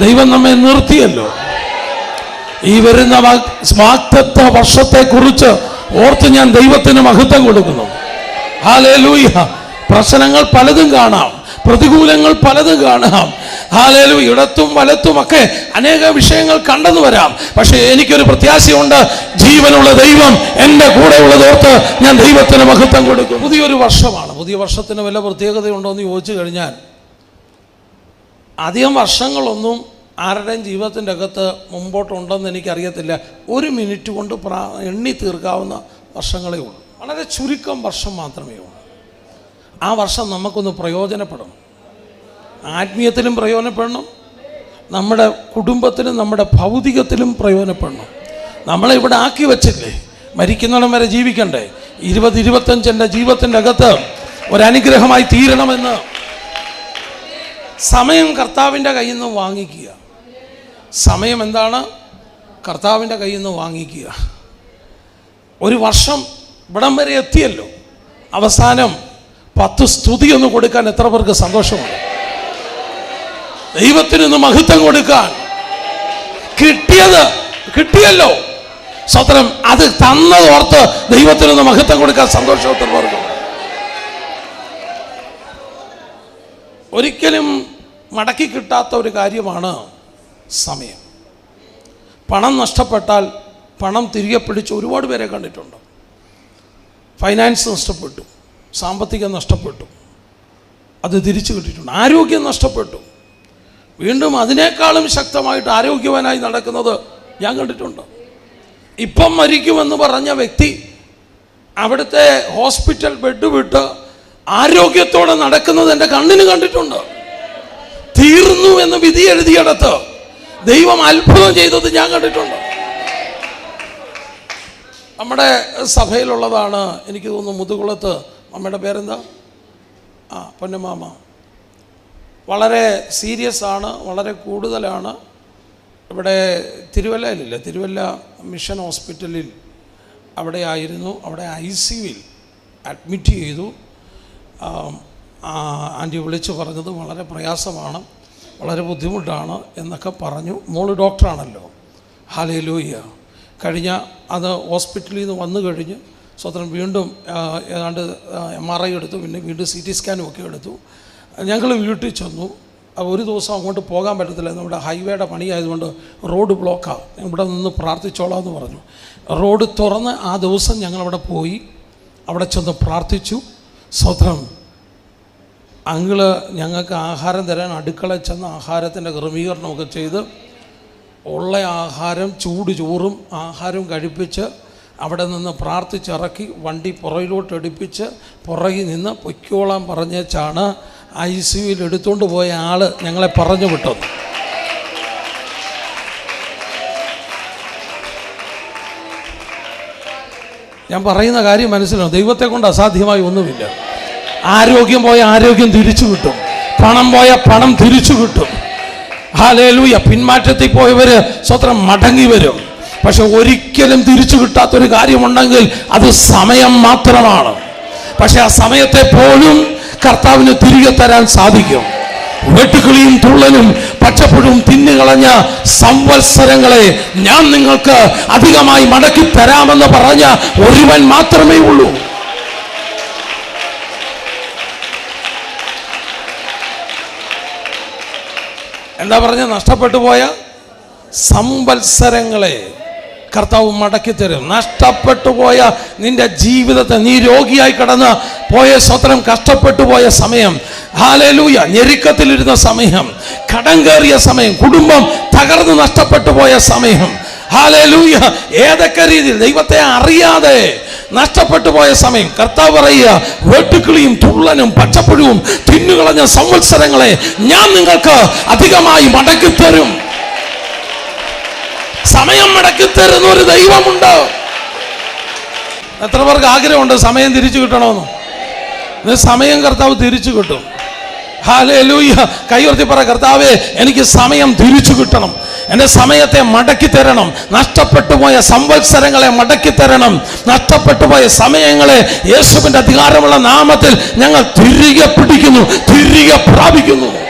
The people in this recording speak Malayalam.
ദൈവം നമ്മെ നിർത്തിയല്ലോ. ഈ വരുന്ന വാക്തത്വ വർഷത്തെ കുറിച്ച് ഓർത്ത് ഞാൻ ദൈവത്തിന് മഹത്വം കൊടുക്കുന്നു. ഹാലേലൂയ പ്രശ്നങ്ങൾ പലതും കാണാം. പ്രതികൂലങ്ങൾ പലതും കാണാം. ഹാലേലു ഇടത്തും വലത്തും ഒക്കെ അനേക വിഷയങ്ങൾ കണ്ടെന്ന് വരാം. പക്ഷേ എനിക്കൊരു പ്രത്യാശയുണ്ട്. ജീവനുള്ള ദൈവം എന്റെ കൂടെ ഉള്ളത് ഓർത്ത് ഞാൻ ദൈവത്തിന് മഹത്വം കൊടുക്കും പുതിയൊരു വർഷമാണ്. പുതിയ വർഷത്തിന് വല്ല പ്രത്യേകതയുണ്ടോ എന്ന് ചോദിച്ചു കഴിഞ്ഞാൽ അധികം വർഷങ്ങളൊന്നും ആരുടെയും ജീവിതത്തിന്റെ അകത്ത് മുമ്പോട്ടുണ്ടെന്ന് എനിക്കറിയത്തില്ല. ഒരു മിനിറ്റ് കൊണ്ട് പ്രാ എണ്ണി തീർക്കാവുന്ന വർഷങ്ങളേ ഉള്ളൂ. വളരെ ചുരുക്കം വർഷം മാത്രമേ ഉള്ളൂ. ആ വർഷം നമുക്കൊന്ന് പ്രയോജനപ്പെടണം. ആത്മീയത്തിലും പ്രയോജനപ്പെടണം. നമ്മുടെ കുടുംബത്തിലും നമ്മുടെ ഭൗതികത്തിലും പ്രയോജനപ്പെടണം. നമ്മളെ ഇവിടെ ആക്കി വച്ചില്ലേ? മരിക്കുന്നിടം വരെ ജീവിക്കണ്ടേ? ഇരുപത് ഇരുപത്തഞ്ചെന്റെ ജീവിതത്തിന്റെ അകത്ത് ഒരനുഗ്രഹമായി തീരണമെന്ന് സമയം കർത്താവിന്റെ കയ്യിൽ നിന്ന് വാങ്ങിക്കുക. സമയം എന്താണ്? കർത്താവിന്റെ കയ്യിൽ നിന്ന് വാങ്ങിക്കുക. ഒരു വർഷം ഇവിടം വരെ എത്തിയല്ലോ. അവസാനം പത്ത് സ്തുതി ഒന്ന് കൊടുക്കാൻ എത്ര പേർക്ക് സന്തോഷമുണ്ട്? ദൈവത്തിനൊന്ന് മഹത്വം കൊടുക്കാൻ. കിട്ടിയത് കിട്ടിയല്ലോ. സ്വത്രം അത് തന്നത് ഓർത്ത് ദൈവത്തിനൊന്ന് മഹത്വം കൊടുക്കാൻ സന്തോഷം എത്ര പേർക്ക്? ഒരിക്കലും മടക്കി കിട്ടാത്ത ഒരു കാര്യമാണ് സമയം. പണം നഷ്ടപ്പെട്ടാൽ പണം തിരികെ പിടിച്ച് ഒരുപാട് പേരെ കണ്ടിട്ടുണ്ട്. ഫൈനാൻസ് നഷ്ടപ്പെട്ടു സാമ്പത്തികം നഷ്ടപ്പെട്ടു അത് തിരിച്ചു കിട്ടിയിട്ടുണ്ട് ആരോഗ്യം നഷ്ടപ്പെട്ടു. വീണ്ടും അതിനേക്കാളും ശക്തമായിട്ട് ആരോഗ്യവാനായി നടക്കുന്നത് ഞാൻ കണ്ടിട്ടുണ്ട്. ഇപ്പം മരിക്കുമെന്ന് പറഞ്ഞ വ്യക്തി അവിടുത്തെ ഹോസ്പിറ്റൽ ബെഡ് വിട്ട് ആരോഗ്യത്തോടെ നടക്കുന്നത് എന്റെ കണ്ണിന് കണ്ടിട്ടുണ്ട്. തീർന്നു എന്ന് വിധി എഴുതിയെടുത്ത് ദൈവം അത്ഭുതം ചെയ്തത് ഞാൻ കണ്ടിട്ടുണ്ട്. നമ്മുടെ സഭയിലുള്ളതാണ് എനിക്ക് തോന്നുന്നു മുതുകുളത്ത്. അമ്മയുടെ പേരെന്താ? ആ പൊന്നമാമ. വളരെ സീരിയസ് ആണ് വളരെ കൂടുതലാണ്. ഇവിടെ തിരുവല്ലയിലില്ല? തിരുവല്ല മിഷൻ ഹോസ്പിറ്റലിൽ അവിടെ ആയിരുന്നു. അവിടെ ഐ സിയുവിൽ അഡ്മിറ്റ് ചെയ്തു. ആന്റി വിളിച്ചു പറഞ്ഞത് വളരെ പ്രയാസമാണ് വളരെ ബുദ്ധിമുട്ടാണ് എന്നൊക്കെ പറഞ്ഞു. മോൾ ഡോക്ടറാണല്ലോ. ഹാലേ ലൂയ്യ കഴിഞ്ഞ അത് ഹോസ്പിറ്റലിൽ നിന്ന് വന്നു കഴിഞ്ഞ് സ്വതന്ത്രം വീണ്ടും ഏതാണ്ട് എം ആർ ഐ എടുത്തു പിന്നെ വീണ്ടും സി ടി സ്കാനും ഒക്കെ എടുത്തു. ഞങ്ങൾ വീട്ടിൽ ചെന്നു. ഒരു ദിവസം അങ്ങോട്ട് പോകാൻ പറ്റത്തില്ല. നമ്മുടെ ഹൈവേയുടെ പണിയായതുകൊണ്ട് റോഡ് ബ്ലോക്കാണ് ഇവിടെ നിന്ന് പ്രാർത്ഥിച്ചോളാം എന്ന് പറഞ്ഞു. റോഡ് തുറന്ന് ആ ദിവസം ഞങ്ങളവിടെ പോയി. അവിടെ ചെന്ന് പ്രാർത്ഥിച്ചു. സ്വത്രം അങ്കിൾ ഞങ്ങൾക്ക് ആഹാരം തരാൻ അടുക്കള ചെന്ന് ആഹാരത്തിന്റെ ക്രമീകരണമൊക്കെ ചെയ്ത് ഉള്ള ആഹാരം ചൂട് ചോറും ആഹാരവും കഴിപ്പിച്ച് അവിടെ നിന്ന് പ്രാർത്ഥിച്ചിറക്കി വണ്ടി പുറകിലോട്ട് എടുപ്പിച്ച് പുറകിൽ നിന്ന് പൊയ്ക്കോളാൻ പറഞ്ഞേച്ചാണ് ഐ സിയുയിൽ എടുത്തുകൊണ്ട് പോയ ആൾ ഞങ്ങളെ പറഞ്ഞു വിട്ടത്. ഞാൻ പറയുന്ന കാര്യം മനസ്സിലാവും. ദൈവത്തെ കൊണ്ട് അസാധ്യമായി ഒന്നുമില്ല. ആരോഗ്യം പോയ ആരോഗ്യം തിരിച്ചു കിട്ടും. പണം പോയ പണം തിരിച്ചു കിട്ടും. ഹാലേലൂയ പിന്മാറ്റത്തിൽ പോയവര് സ്വത്രം മടങ്ങി വരും. പക്ഷെ ഒരിക്കലും തിരിച്ചു കിട്ടാത്തൊരു കാര്യമുണ്ടെങ്കിൽ അത് സമയം മാത്രമാണ്. പക്ഷെ ആ സമയത്തെ പോലും കർത്താവിന് തിരികെ തരാൻ സാധിക്കും. വെട്ടുക്കിളിയും തുള്ളലും പച്ചപ്പുഴും തിന്നുകളഞ്ഞ സംവത്സരങ്ങളെ ഞാൻ നിങ്ങൾക്ക് അധികമായി മടക്കി തരാമെന്ന് പറഞ്ഞ ഒരുവൻ മാത്രമേ ഉള്ളൂ. എന്താ പറഞ്ഞ? നഷ്ടപ്പെട്ടു പോയ സംവത്സരങ്ങളെ കർത്താവ് മടക്കി തരും. നഷ്ടപ്പെട്ടു പോയ നിന്റെ ജീവിതത്തെ നീ രോഗിയായി കടന്ന് പോയ സ്വത്രം കഷ്ടപ്പെട്ടു പോയ സമയം ഹാലേലൂയ. ഞെരുക്കത്തിലിരുന്ന സമയം കടം കയറിയ സമയം കുടുംബം തകർന്ന് നഷ്ടപ്പെട്ടു പോയ സമയം. ഹാലേലൂയ. ഏതൊക്കെ രീതിയിൽ? ദൈവത്തെ അറിയാതെ നഷ്ടപ്പെട്ടു പോയ സമയം. കർത്താവ് പറയുക വെട്ടുക്കിളിയും തുള്ളനും പച്ചപ്പുഴുവും തിന്നുകളഞ്ഞ സംവത്സരങ്ങളെ ഞാൻ നിങ്ങൾക്ക് അധികമായി മടക്കി തരും. സമയം മടക്കി തരുന്ന ഒരു ദൈവമുണ്ട്. എത്ര പേർക്ക് ആഗ്രഹമുണ്ട് സമയം തിരിച്ചു കിട്ടണമെന്ന്? സമയം കർത്താവ് തിരിച്ചു കിട്ടും. ഹാലൂയ കൈയുർത്തി പറ കർത്താവേ എനിക്ക് സമയം തിരിച്ചു കിട്ടണം. എന്റെ സമയത്തെ മടക്കി തരണം. നഷ്ടപ്പെട്ടു പോയ സംവത്സരങ്ങളെ മടക്കി തരണം. നഷ്ടപ്പെട്ടു പോയ സമയങ്ങളെ യേശുവിന്റെ അധികാരമുള്ള നാമത്തിൽ ഞങ്ങൾ തിരികെ പിടിക്കുന്നു തിരികെ പ്രാപിക്കുന്നു.